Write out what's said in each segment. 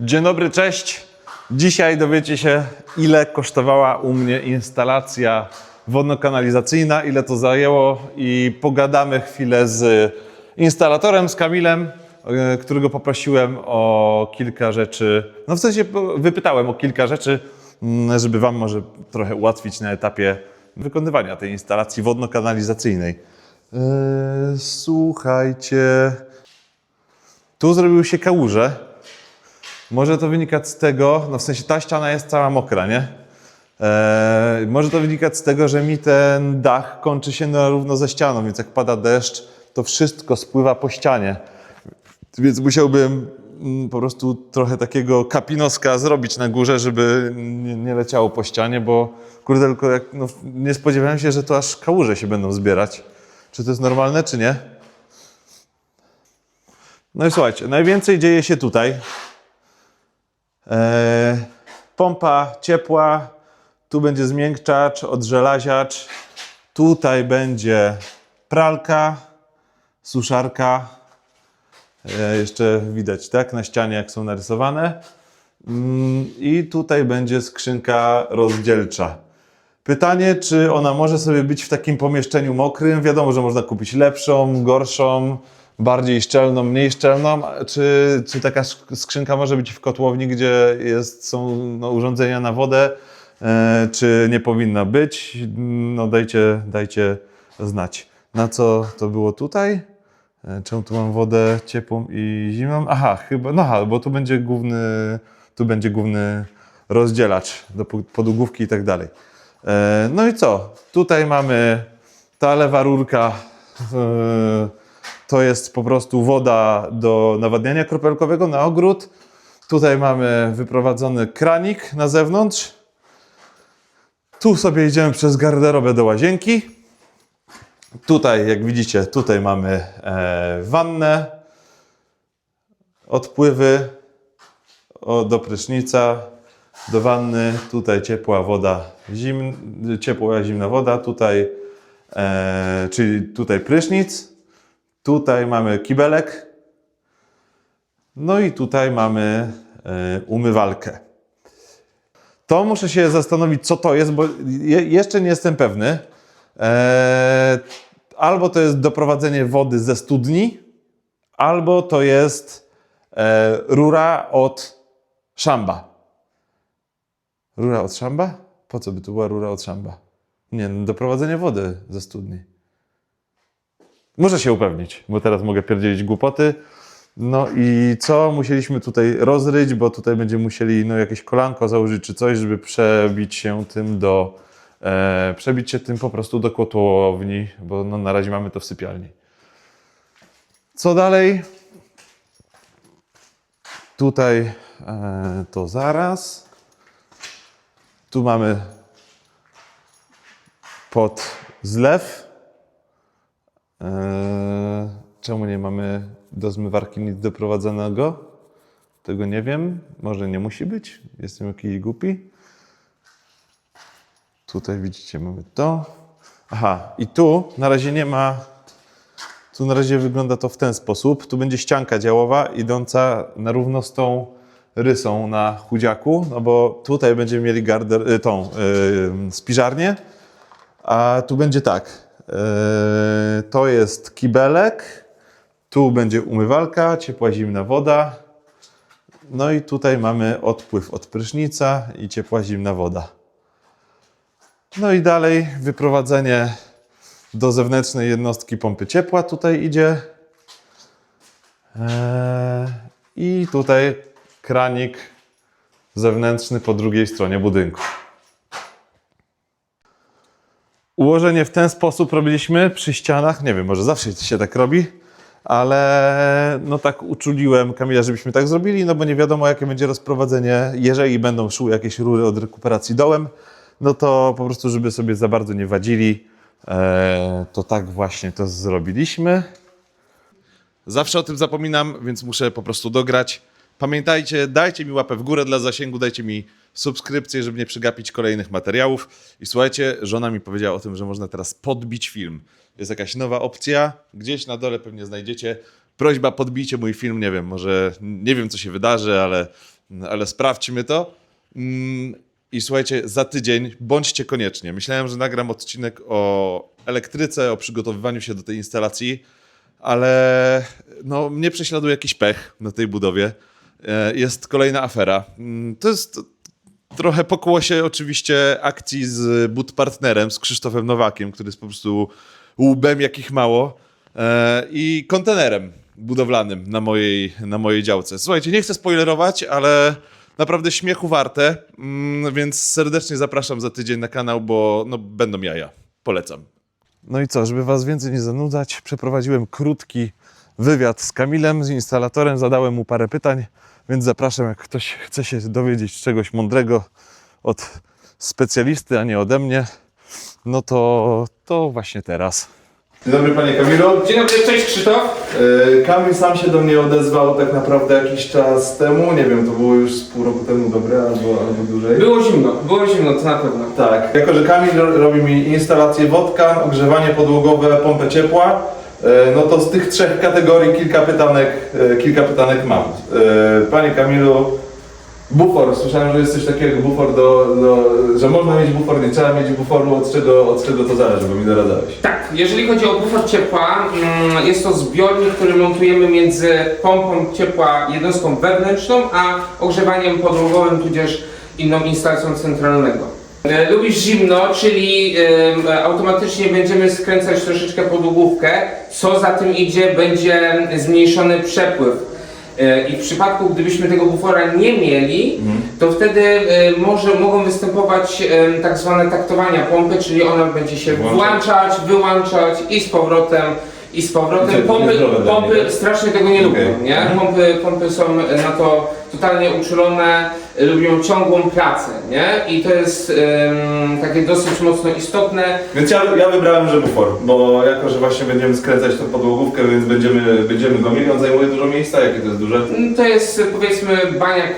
Dzień dobry, cześć. Dzisiaj dowiecie się, ile kosztowała u mnie instalacja wodno-kanalizacyjna, ile to zajęło i pogadamy chwilę z instalatorem, z Kamilem, e, którego poprosiłem o kilka rzeczy, no w sensie wypytałem o kilka rzeczy, mm, żeby Wam może trochę ułatwić na etapie wykonywania tej instalacji wodno-kanalizacyjnej. E, Słuchajcie, tu zrobiły się kałuże. Może to wynikać z tego, no w sensie ta ściana jest cała mokra, nie? Eee, może to wynikać z tego, że mi ten dach kończy się na równo ze ścianą, więc jak pada deszcz, to wszystko spływa po ścianie. Więc musiałbym mm, po prostu trochę takiego kapinoska zrobić na górze, żeby nie, nie leciało po ścianie, bo kurde, tylko jak, no, nie spodziewałem się, że to aż kałuże się będą zbierać. Czy to jest normalne, czy nie? No i słuchajcie, najwięcej dzieje się tutaj. E, pompa ciepła, tu będzie zmiękczacz, odżelaziacz, tutaj będzie pralka, suszarka. E, jeszcze widać, tak, na ścianie jak są narysowane. Mm, I tutaj będzie skrzynka rozdzielcza. Pytanie, czy ona może sobie być w takim pomieszczeniu mokrym? Wiadomo, że można kupić lepszą, gorszą, bardziej szczelną, mniej szczelną. Czy, czy taka sk- skrzynka może być w kotłowni, gdzie jest, są no, urządzenia na wodę, e, czy nie powinna być? No dajcie, dajcie znać. Na co to było tutaj? E, Czemu tu mam wodę ciepłą i zimną? Aha, chyba, no aha, bo tu będzie główny, tu będzie główny rozdzielacz do podłogówki i tak dalej. E, No i co? Tutaj mamy ta lewa rurka. e, To jest po prostu woda do nawadniania kropelkowego na ogród. Tutaj mamy wyprowadzony kranik na zewnątrz. Tu sobie idziemy przez garderobę do łazienki. Tutaj, jak widzicie, tutaj mamy e, wannę, odpływy o, do prysznica, do wanny. Tutaj ciepła woda, zim, ciepła zimna woda. Tutaj, e, czyli tutaj prysznic. Tutaj mamy kibelek. No i tutaj mamy e, umywalkę. To muszę się zastanowić, co to jest, bo je, jeszcze nie jestem pewny. Eee, albo to jest doprowadzenie wody ze studni, albo to jest e, rura od szamba. Rura od szamba? Po co by tu była rura od szamba? Nie, no, doprowadzenie wody ze studni. Muszę się upewnić, bo teraz mogę pierdzielić głupoty. No i co musieliśmy tutaj rozryć, bo tutaj będziemy musieli no, jakieś kolanko założyć czy coś, żeby przebić się tym do, e, przebić się tym po prostu do kotłowni, bo no, na razie mamy to w sypialni. Co dalej? Tutaj e, to zaraz. Tu mamy pod zlew. Eee, czemu nie mamy do zmywarki nic doprowadzonego? Tego nie wiem. Może nie musi być. Jestem jakiś głupi. Tutaj widzicie, mamy to. Aha, i tu na razie nie ma. Tu na razie wygląda to w ten sposób. Tu będzie ścianka działowa idąca na równo z tą rysą na chudziaku, no bo tutaj będziemy mieli garder, y, tą y, spiżarnię, a tu będzie tak. Yy, to jest kibelek. Tu będzie umywalka, ciepła, zimna woda. No i tutaj mamy odpływ od prysznica i ciepła, zimna woda. No i dalej wyprowadzenie do zewnętrznej jednostki pompy ciepła tutaj idzie. Eee, I tutaj kranik zewnętrzny po drugiej stronie budynku. Ułożenie w ten sposób robiliśmy przy ścianach. Nie wiem, może zawsze się tak robi, ale no tak uczuliłem Kamila, żebyśmy tak zrobili, no bo nie wiadomo, jakie będzie rozprowadzenie. Jeżeli będą szły jakieś rury od rekuperacji dołem, no to po prostu, żeby sobie za bardzo nie wadzili, e, to tak właśnie to zrobiliśmy. Zawsze o tym zapominam, więc muszę po prostu dograć. Pamiętajcie, dajcie mi łapę w górę dla zasięgu, dajcie mi subskrypcję, żeby nie przegapić kolejnych materiałów. I słuchajcie, żona mi powiedziała o tym, że można teraz podbić film. Jest jakaś nowa opcja, gdzieś na dole pewnie znajdziecie. Prośba, podbijcie mój film, nie wiem, może nie wiem, co się wydarzy, ale ale sprawdźmy to. Mm, I słuchajcie, za tydzień bądźcie koniecznie. Myślałem, że nagram odcinek o elektryce, o przygotowywaniu się do tej instalacji, ale no, mnie prześladuje jakiś pech na tej budowie. E, Jest kolejna afera. Mm, To jest trochę pokłosie oczywiście akcji z Boot Partnerem, z Krzysztofem Nowakiem, który jest po prostu łbem jakich mało e, i kontenerem budowlanym na mojej, na mojej działce. Słuchajcie, nie chcę spoilerować, ale naprawdę śmiechu warte, mm, więc serdecznie zapraszam za tydzień na kanał, bo no, będą jaja. Polecam. No i co, żeby was więcej nie zanudzać, przeprowadziłem krótki wywiad z Kamilem, z instalatorem, zadałem mu parę pytań, więc zapraszam, jak ktoś chce się dowiedzieć czegoś mądrego od specjalisty, a nie ode mnie, no to, to właśnie teraz. Dzień dobry panie Kamilu. Dzień dobry, cześć Krzysztof. E, Kamil sam się do mnie odezwał tak naprawdę jakiś czas temu, nie wiem, to było już z pół roku temu dobre albo, albo dłużej. Było zimno, było zimno, to na pewno. Tak, jako że Kamil ro- robi mi instalację wodka, ogrzewanie podłogowe, pompę ciepła, no to z tych trzech kategorii kilka pytanek, e, kilka pytanek mam. E, Panie Kamilu, bufor, słyszałem, że jest coś takiego jak bufor do, do, że można mieć bufor, nie trzeba mieć buforu, od czego, od czego to zależy, bo mi doradzałeś. Tak, jeżeli chodzi o bufor ciepła, mm, jest to zbiornik, który montujemy między pompą ciepła jednostką wewnętrzną, a ogrzewaniem podłogowym, tudzież inną instalacją centralnego. E, Lubisz zimno, czyli em, automatycznie będziemy skręcać troszeczkę podłogówkę, co za tym idzie, będzie zmniejszony przepływ. E, I w przypadku, gdybyśmy tego bufora nie mieli, to wtedy e, może, mogą występować tak zwane taktowania pompy, czyli ona będzie się Włączać. włączać, wyłączać i z powrotem, i z powrotem. Pompy, pompy tak? strasznie tego nie lubią, nie? Mhm. Pompy, pompy są na to totalnie uczulone, lubią ciągłą pracę, nie? I to jest em, takie dosyć mocno istotne. Więc ja, ja wybrałem, że bufor, bo jako, że właśnie będziemy skręcać tą podłogówkę, więc będziemy, będziemy go mieli, on zajmuje dużo miejsca, jakie to jest duże? To jest powiedzmy baniak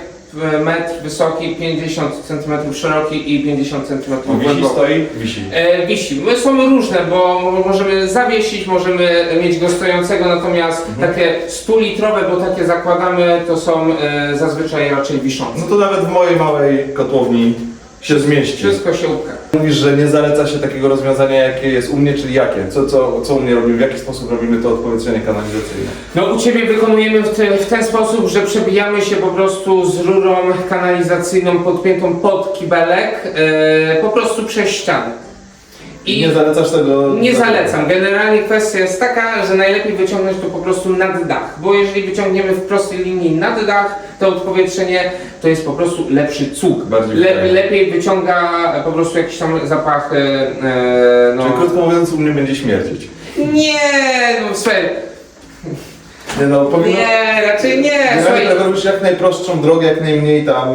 metr wysoki, 50 cm szeroki i 50 cm Wisi głęboki. stoi? Wisi. E, wisi. My Są różne, bo możemy zawiesić, możemy mieć go stojącego, natomiast Mhm. takie 100-litrowe, bo takie zakładamy, to są e, zazwyczaj raczej wiszące. No to nawet w mojej małej kotłowni się zmieści. Wszystko się upcha. Mówisz, że nie zaleca się takiego rozwiązania, jakie jest u mnie, czyli jakie? Co, co, co u mnie robimy? W jaki sposób robimy to odpowietrzenie kanalizacyjne? No u Ciebie wykonujemy w, te, w ten sposób, że przebijamy się po prostu z rurą kanalizacyjną podpiętą pod kibelek, e, po prostu przez ścianę. I nie zalecasz tego? Nie zalecam. Generalnie kwestia jest taka, że najlepiej wyciągnąć to po prostu nad dach, bo jeżeli wyciągniemy w prostej linii nad dach, to odpowietrzenie to jest po prostu lepszy cuk. Bardziej Le, lepiej wyciąga po prostu jakiś tam zapach. E, e, no. Czyli krótko mówiąc, u mnie będzie śmierdzić. Nie, no słuchaj, Nie no, powinno... nie, raczej nie, słuchaj. jak robisz jak najprostszą drogę, jak najmniej tam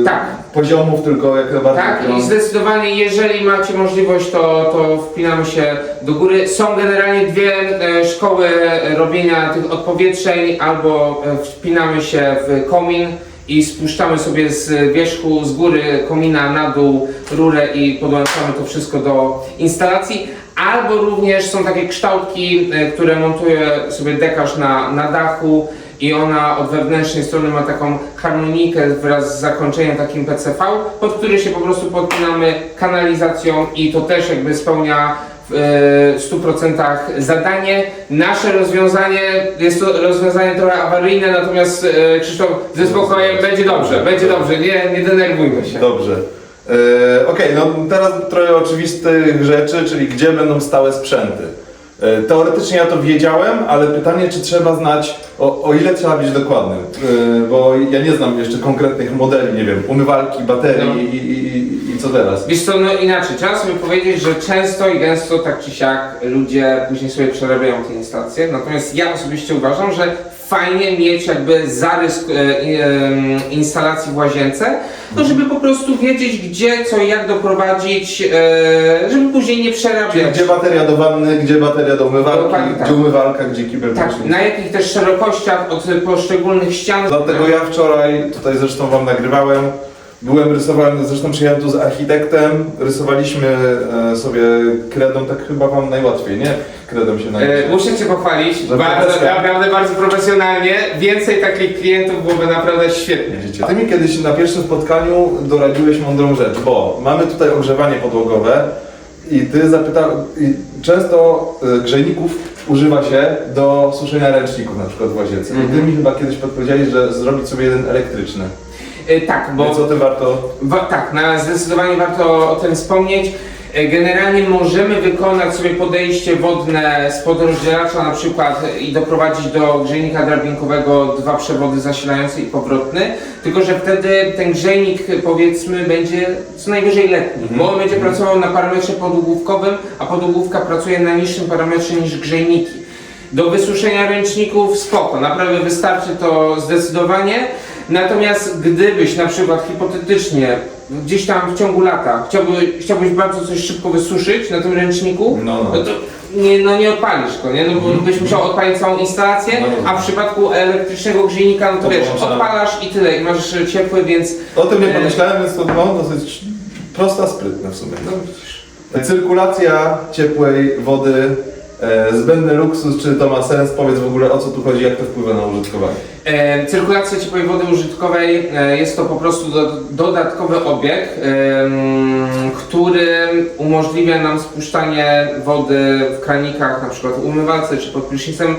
e, Tak. poziomów, tylko jak najbardziej Tak, i zdecydowanie, jeżeli macie możliwość, to, to wpinamy się do góry. Są generalnie dwie e, szkoły robienia tych odpowietrzeń, albo e, wpinamy się w komin i spuszczamy sobie z wierzchu, z góry komina na dół rurę i podłączamy to wszystko do instalacji. Albo również są takie kształtki, e, które montuje sobie dekarz na, na dachu i ona od wewnętrznej strony ma taką harmonikę wraz z zakończeniem takim PCV, pod który się po prostu podpinamy kanalizacją i to też jakby spełnia w e, 100% zadanie. Nasze rozwiązanie jest to rozwiązanie trochę awaryjne, natomiast e, Krzysztof ze spokojem będzie dobrze, będzie dobrze, nie, nie denerwujmy się. Dobrze. Okej, no teraz trochę oczywistych rzeczy, czyli gdzie będą stałe sprzęty. E, teoretycznie ja to wiedziałem, ale pytanie, czy trzeba znać, o, o ile trzeba być dokładnym, bo ja nie znam jeszcze konkretnych modeli, nie wiem, umywalki, baterii No. i, i, i co teraz? Wiesz co, no inaczej, trzeba sobie powiedzieć, że często i gęsto tak czy siak ludzie później sobie przerabiają te instalacje, natomiast ja osobiście uważam, że fajnie mieć jakby zarys e, em, instalacji w łazience, no żeby po prostu wiedzieć gdzie, co i jak doprowadzić, e, żeby później nie Czyli przerabiać. gdzie bateria do wanny, gdzie bateria do umywalki, Dokładnie tak. gdzie umywalka, gdzie kibel Tak, na jakich też szerokościach od poszczególnych ścian. Dlatego ja wczoraj, tutaj zresztą Wam nagrywałem, Byłem, rysowałem, zresztą przyjechałem tu z architektem, rysowaliśmy e, sobie kredą, tak chyba wam najłatwiej, nie? Kredą się E, najlepiej. muszę Cię pochwalić, Za bardzo, naprawdę bardzo profesjonalnie. Więcej takich klientów byłoby naprawdę świetnie. Widzicie, Ty mi kiedyś na pierwszym spotkaniu doradziłeś mądrą rzecz, bo mamy tutaj ogrzewanie podłogowe i ty zapytał, i często y, grzejników używa się do suszenia ręczników, na przykład w łazience. I ty Mhm. mi chyba kiedyś podpowiedziałeś, że zrobić sobie jeden elektryczny. E, tak, bo Więc o tym warto... Wa- tak, na, zdecydowanie warto o tym wspomnieć. E, Generalnie możemy wykonać sobie podejście wodne spod rozdzielacza na przykład i doprowadzić do grzejnika drabinkowego dwa przewody zasilający i powrotny, tylko że wtedy ten grzejnik powiedzmy będzie co najwyżej letni, bo on będzie pracował na parametrze podłogówkowym, a podłogówka pracuje na niższym parametrze niż grzejniki. Do wysuszenia ręczników spoko, naprawdę wystarczy to zdecydowanie. Natomiast gdybyś na przykład hipotetycznie gdzieś tam w ciągu lata chciałby, chciałbyś bardzo coś szybko wysuszyć na tym ręczniku, No, no. to nie, no nie odpalisz go, nie? No bo byś musiał odpalić całą instalację, No, no. a w przypadku elektrycznego grzejnika, no to To wiesz, odpalasz i tyle, i masz ciepły, więc O tym nie E, pomyślałem, więc to no, dosyć prosta, sprytne w sumie. no widzisz. Cyrkulacja ciepłej wody, e, zbędny luksus, czy to ma sens? Powiedz w ogóle o co tu chodzi, jak to wpływa na użytkowanie. E, Cyrkulacja ciepłej wody użytkowej e, jest to po prostu do, dodatkowy obieg, em, który umożliwia nam spuszczanie wody w kranikach, na przykład w umywalce czy pod prysznicem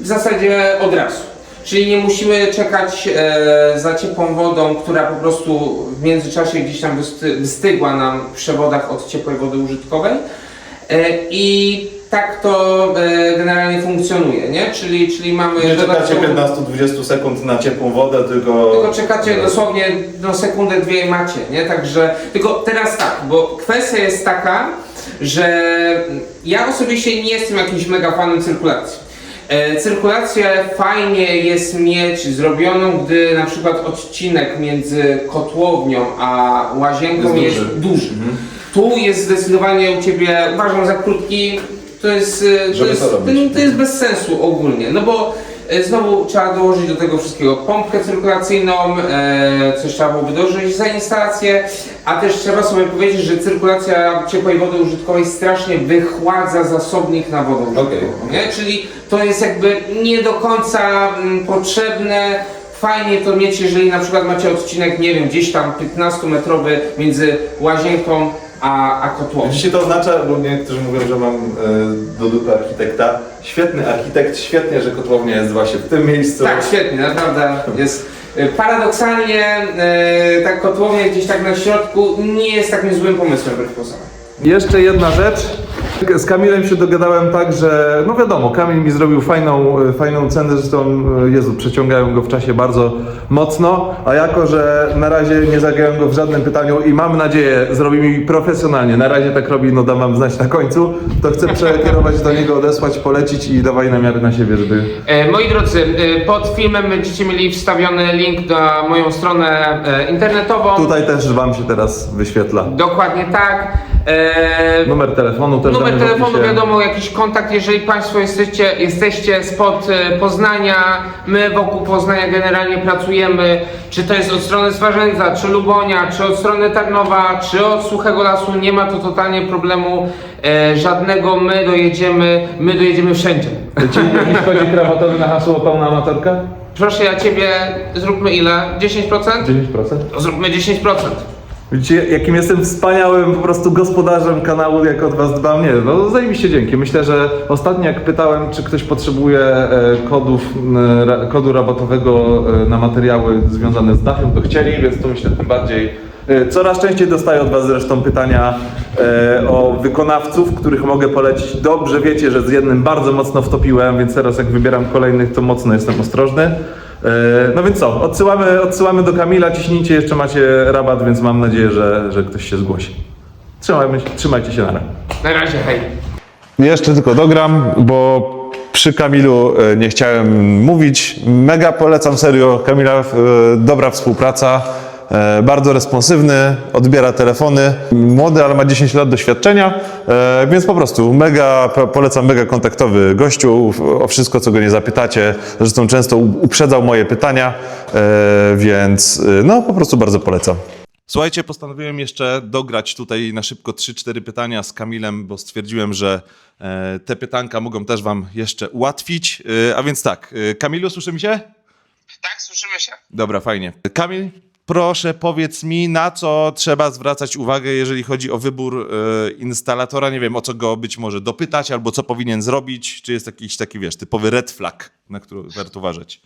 w zasadzie od razu. Czyli nie musimy czekać e, za ciepłą wodą, która po prostu w międzyczasie gdzieś tam wysty, wystygła nam w przewodach od ciepłej wody użytkowej. E, I tak to e, generalnie funkcjonuje, nie? Czyli, czyli mamy Nie czekacie dodatkową- 15-20 sekund na ciepłą wodę, tylko... tylko czekacie dosłownie no, sekundę, dwie i macie, nie? Także, tylko teraz tak, bo kwestia jest taka, że ja osobiście nie jestem jakimś mega fanem cyrkulacji. E, Cyrkulację fajnie jest mieć zrobioną, gdy na przykład odcinek między kotłownią a łazienką Jest jest, duży. duży. Mhm. Tu jest zdecydowanie u Ciebie, uważam za krótki, to jest, e, to Żeby jest, to robić. to jest bez sensu ogólnie, no bo e, znowu trzeba dołożyć do tego wszystkiego pompkę cyrkulacyjną, e, coś trzeba byłoby dołożyć za instalację, a też trzeba sobie powiedzieć, że cyrkulacja ciepłej wody użytkowej strasznie wychładza zasobnik na wodę użytkową, nie? czyli to jest jakby nie do końca mm, potrzebne, Fajnie to mieć, jeżeli na przykład macie odcinek, nie wiem, gdzieś tam 15-metrowy między łazienką a, a. Dzisiaj to oznacza, bo niektórzy mówią, że mam e, do dupy architekta. Świetny architekt, świetnie, że kotłownia jest właśnie w tym miejscu. Tak, świetnie, naprawdę jest. y, Paradoksalnie y, ta kotłownia gdzieś tak na środku nie jest takim złym pomysłem wbrew pozorom. Jeszcze jedna rzecz. Z Kamilem się dogadałem tak, że no wiadomo, Kamil mi zrobił fajną, e, fajną cenę, zresztą e, Jezu, przeciągają go w czasie bardzo mocno, a jako, że na razie nie zagrałem go w żadnym pytaniu i mam nadzieję zrobi mi profesjonalnie, na razie tak robi, no dam wam znać na końcu, to chcę przekierować do niego, odesłać, polecić i dawaj namiary na siebie, żeby... E, moi drodzy, y, pod filmem będziecie mieli wstawiony link na moją stronę e, internetową. Tutaj też wam się teraz wyświetla. Dokładnie tak. E, Numer telefonu też Numer damy w telefonu, opisie. wiadomo, jakiś kontakt, jeżeli Państwo jesteście, jesteście spod e, Poznania, my wokół Poznania generalnie pracujemy, czy to jest od strony Swarzędza, czy Lubonia, czy od strony Tarnowa, czy od Suchego Lasu, nie ma to totalnie problemu e, żadnego, my dojedziemy, my dojedziemy wszędzie. Ci jakiś kodzik krawatowy na hasło pełna amatorka? Proszę ja Ciebie, zróbmy ile? 10%? 10%. To zróbmy 10%. Widzicie, jakim jestem wspaniałym po prostu gospodarzem kanału, jak od was dbam. Nie, no zajebiście dzięki. Myślę, że ostatnio jak pytałem, czy ktoś potrzebuje e, kodów, ra, kodu rabatowego e, na materiały związane z dachem, to chcieli, więc to myślę tym bardziej. E, Coraz częściej dostaję od was zresztą pytania e, o wykonawców, których mogę polecić. Dobrze wiecie, że z jednym bardzo mocno wtopiłem, więc teraz jak wybieram kolejnych, to mocno jestem ostrożny. E, No więc co, odsyłamy, odsyłamy do Kamila, ciśnijcie, jeszcze macie rabat, więc mam nadzieję, że, że ktoś się zgłosi. Trzymajmy, trzymajcie się na razie. Na razie, hej. Jeszcze tylko dogram, bo przy Kamilu e, nie chciałem mówić. Mega polecam serio Kamila, e, dobra współpraca. E, Bardzo responsywny, odbiera telefony. Młody, ale ma 10 lat doświadczenia, e, więc po prostu mega, po- polecam mega kontaktowy gościu. O wszystko, co go nie zapytacie. Zresztą często uprzedzał moje pytania, e, więc no po prostu bardzo polecam. Słuchajcie, postanowiłem jeszcze dograć tutaj na szybko 3-4 pytania z Kamilem, bo stwierdziłem, że te pytanka mogą też Wam jeszcze ułatwić. A więc tak, Kamilu, słyszymy się? Tak, słyszymy się. Dobra, fajnie. Kamil, proszę powiedz mi, na co trzeba zwracać uwagę, jeżeli chodzi o wybór e, instalatora. Nie wiem, o co go być może dopytać, albo co powinien zrobić. Czy jest jakiś taki, wiesz, typowy red flag, na który warto uważać?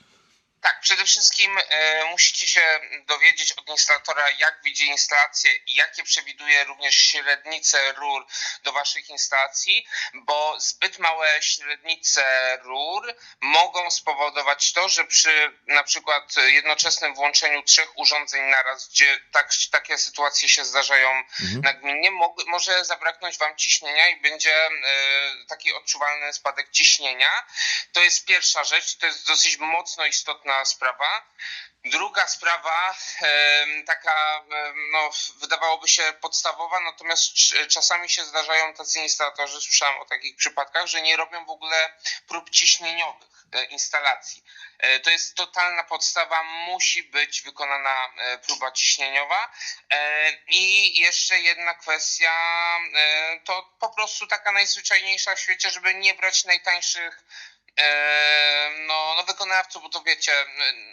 Tak, przede wszystkim e, musicie się dowiedzieć od instalatora, jak widzi instalację i jakie przewiduje również średnice rur do waszych instalacji, bo zbyt małe średnice rur mogą spowodować to, że przy na przykład jednoczesnym włączeniu trzech urządzeń naraz, gdzie tak, takie sytuacje się zdarzają nagminnie, mog, może zabraknąć wam ciśnienia i będzie e, taki odczuwalny spadek ciśnienia. To jest pierwsza rzecz, to jest dosyć mocno istotna sprawa. Druga sprawa, taka, no, wydawałoby się podstawowa, natomiast cz- czasami się zdarzają tacy instalatorzy, słyszałem o takich przypadkach, że nie robią w ogóle prób ciśnieniowych e, instalacji. E, To jest totalna podstawa, musi być wykonana e, próba ciśnieniowa. I jeszcze jedna kwestia, to po prostu taka najzwyczajniejsza w świecie, żeby nie brać najtańszych no, no wykonawców, bo to wiecie, e,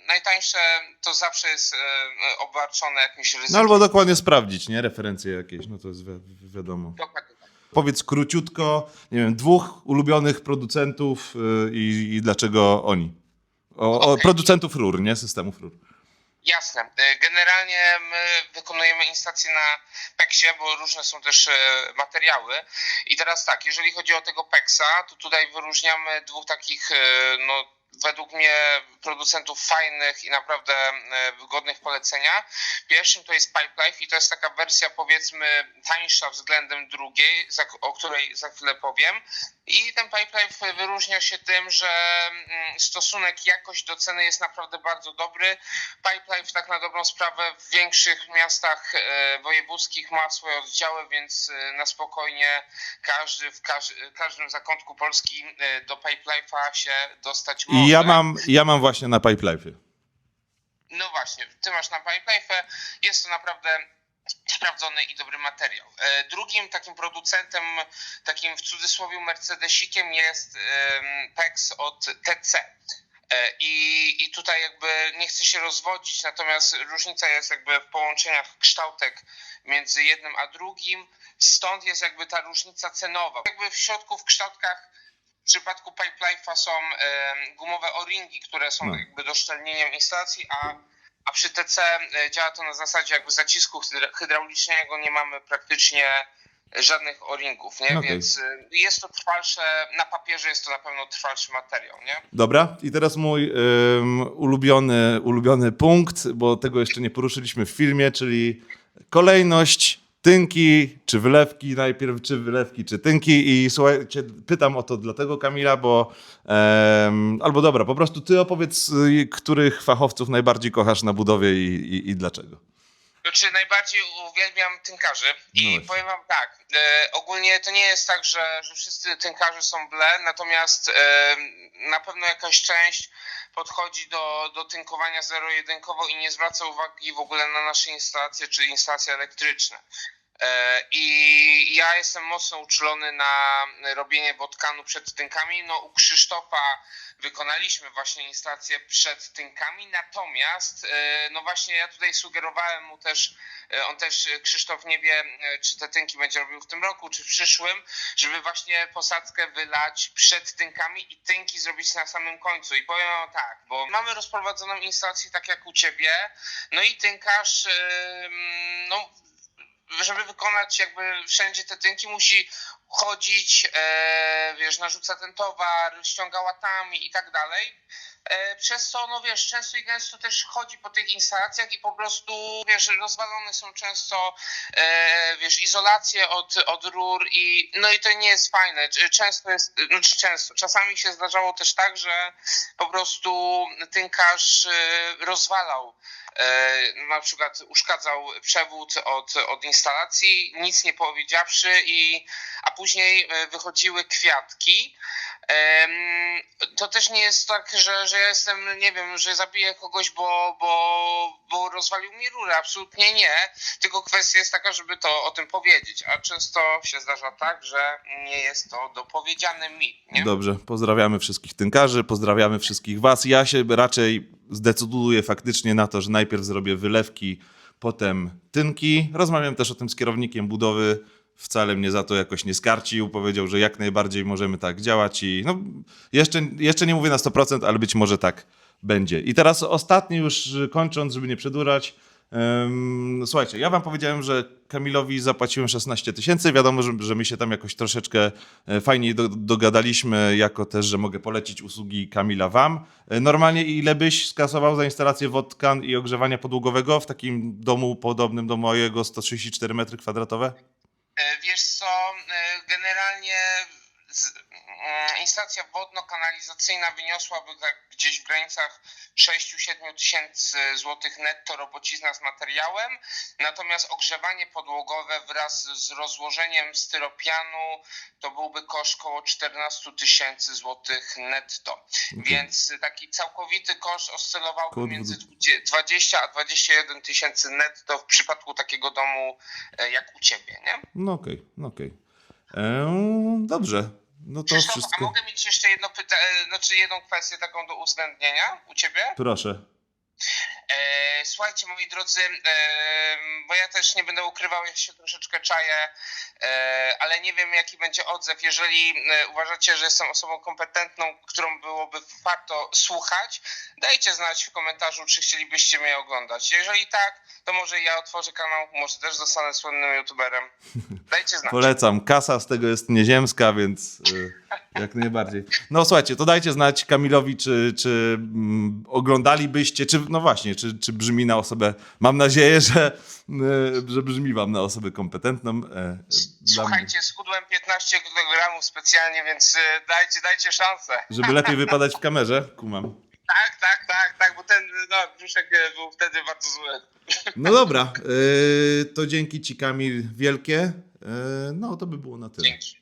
najtańsze to zawsze jest e, e, obarczone jakimś ryzykiem. No albo dokładnie sprawdzić, nie? Referencje jakieś, no to jest wi- wi- wiadomo. Dokładnie tak. Powiedz króciutko, nie wiem, dwóch ulubionych producentów y, i, i dlaczego oni? O, o Okej. producentów rur, nie? Systemów rur. Jasne. E, Generalnie my wykonujemy instalacje na PEX-ie, bo różne są też e, materiały. I teraz tak, jeżeli chodzi o tego PEX-a, to tutaj wyróżniamy dwóch takich, e, no według mnie producentów fajnych i naprawdę e, wygodnych polecenia. Pierwszym to jest Pipe Life i to jest taka wersja powiedzmy tańsza względem drugiej, o której za chwilę powiem. I ten Pipe Life wyróżnia się tym, że mm, stosunek jakość do ceny jest naprawdę bardzo dobry. Pipelife tak na dobrą sprawę w większych miastach e, wojewódzkich ma swoje oddziały, więc e, na spokojnie każdy w każ, każdym zakątku Polski e, do Pipelife'a się dostać może. I ja mam, ja mam właśnie na Pipe Life. No właśnie, ty masz na Pipelife, jest to naprawdę sprawdzony i dobry materiał. E, Drugim takim producentem, takim w cudzysłowie Mercedesikiem jest PEX od TC. E, I, I tutaj jakby nie chcę się rozwodzić, natomiast różnica jest jakby w połączeniach kształtek między jednym a drugim, stąd jest jakby ta różnica cenowa. Jakby w środku w kształtkach w przypadku Pipelife'a są gumowe o-ringi, które są No. jakby doszczelnieniem instalacji, a, a przy TC e, działa to na zasadzie jakby zacisku hydra- hydraulicznego, nie mamy praktycznie żadnych o-ringów, nie? Okej. Więc e, jest to trwalsze, na papierze jest to na pewno trwalszy materiał, nie? Dobra, i teraz mój ym, ulubiony, ulubiony punkt, bo tego jeszcze nie poruszyliśmy w filmie, czyli kolejność tynki czy wylewki, najpierw czy wylewki, czy tynki i słuchajcie, pytam o to dlatego Kamila, bo em, albo dobra, po prostu ty opowiedz, y, których fachowców najbardziej kochasz na budowie i, i, i dlaczego. Znaczy najbardziej uwielbiam tynkarzy No i właśnie. powiem wam tak, e, ogólnie to nie jest tak, że, że wszyscy tynkarze są ble, natomiast e, na pewno jakaś część podchodzi do, do tynkowania zero-jedynkowo i nie zwraca uwagi w ogóle na nasze instalacje czy instalacje elektryczne. E, I ja jestem mocno uczulony na robienie botkanu przed tynkami. No u Krzysztofa wykonaliśmy właśnie instalację przed tynkami, natomiast e, no właśnie ja tutaj sugerowałem mu też, e, on też Krzysztof nie wie, czy te tynki będzie robił w tym roku, czy w przyszłym, żeby właśnie posadzkę wylać przed tynkami i tynki zrobić na samym końcu. I powiem wam tak, bo mamy rozprowadzoną instalację tak jak u ciebie, no i tynkarz, no żeby wykonać jakby wszędzie te tynki, musi chodzić, e, wiesz, narzuca ten towar, ściąga łatami i tak dalej. E, przez co, no wiesz, często i gęsto też chodzi po tych instalacjach i po prostu, wiesz, rozwalone są często, e, wiesz, izolacje od, od rur i, no i to nie jest fajne. Często jest, no czy często, czasami się zdarzało też tak, że po prostu tynkarz e, rozwalał e, na przykład uszkadzał przewód od, od instalacji, nic nie powiedziawszy, i, a później wychodziły kwiatki. To też nie jest tak, że, że ja jestem, nie wiem, że zabiję kogoś, bo, bo, bo rozwalił mi rurę. Absolutnie nie. Tylko kwestia jest taka, żeby to o tym powiedzieć. A często się zdarza tak, że nie jest to dopowiedziane mi. Nie? Dobrze, pozdrawiamy wszystkich tynkarzy, pozdrawiamy wszystkich Was. Ja się raczej zdecyduję faktycznie na to, że najpierw zrobię wylewki, potem tynki. Rozmawiam też o tym z kierownikiem budowy. Wcale mnie za to jakoś nie skarcił. Powiedział, że jak najbardziej możemy tak działać i no, jeszcze, jeszcze nie mówię na 100%, ale być może tak będzie. I teraz ostatni już y, kończąc, żeby nie przedurać. Słuchajcie, ja wam powiedziałem, że Kamilowi zapłaciłem 16 tysięcy. Wiadomo, że, że my się tam jakoś troszeczkę e, fajniej do, dogadaliśmy, jako też, że mogę polecić usługi Kamila wam. E, Normalnie ile byś skasował za instalację wodkan i ogrzewania podłogowego w takim domu podobnym do mojego 134 metry kwadratowe? E, Wiesz co, e, generalnie z, mm, instalacja wodno-kanalizacyjna wyniosłaby tak gdzieś w granicach 6-7 tysięcy złotych netto robocizna z materiałem, natomiast ogrzewanie podłogowe wraz z rozłożeniem styropianu to byłby koszt około 14 tysięcy złotych netto. Więc taki całkowity koszt oscylowałby Koło między dwu- 20 a 21 tysięcy netto w przypadku takiego domu e, jak u ciebie, nie? No okej, no okej. Em, Dobrze, no to Krzysztof, a wszystko. mogę mieć jeszcze jedno pytanie, znaczy jedną kwestię taką do uwzględnienia u ciebie? Proszę. E, słuchajcie, moi drodzy, e, bo ja też nie będę ukrywał, ja się troszeczkę czaję, e, ale nie wiem jaki będzie odzew. Jeżeli uważacie, że jestem osobą kompetentną, którą byłoby warto słuchać, dajcie znać w komentarzu, czy chcielibyście mnie oglądać. Jeżeli tak, to może ja otworzę kanał, może też zostanę słynnym youtuberem. Dajcie znać. Polecam. Kasa z tego jest nieziemska, więc jak najbardziej. No słuchajcie, to dajcie znać Kamilowi, czy, czy mm, oglądalibyście, czy no właśnie, czy, czy brzmi na osobę. Mam nadzieję, że, y, że brzmi wam na osobę kompetentną. e, dla mnie. Słuchajcie, schudłem 15 kg specjalnie, więc y, dajcie, dajcie szansę. Żeby lepiej wypadać w kamerze, kumam. Tak, tak, tak, tak, bo ten no, brzuszek e, był wtedy bardzo zły. No dobra, y, to dzięki ci Kamil wielkie. Y, no to by było na tyle. Dzięki.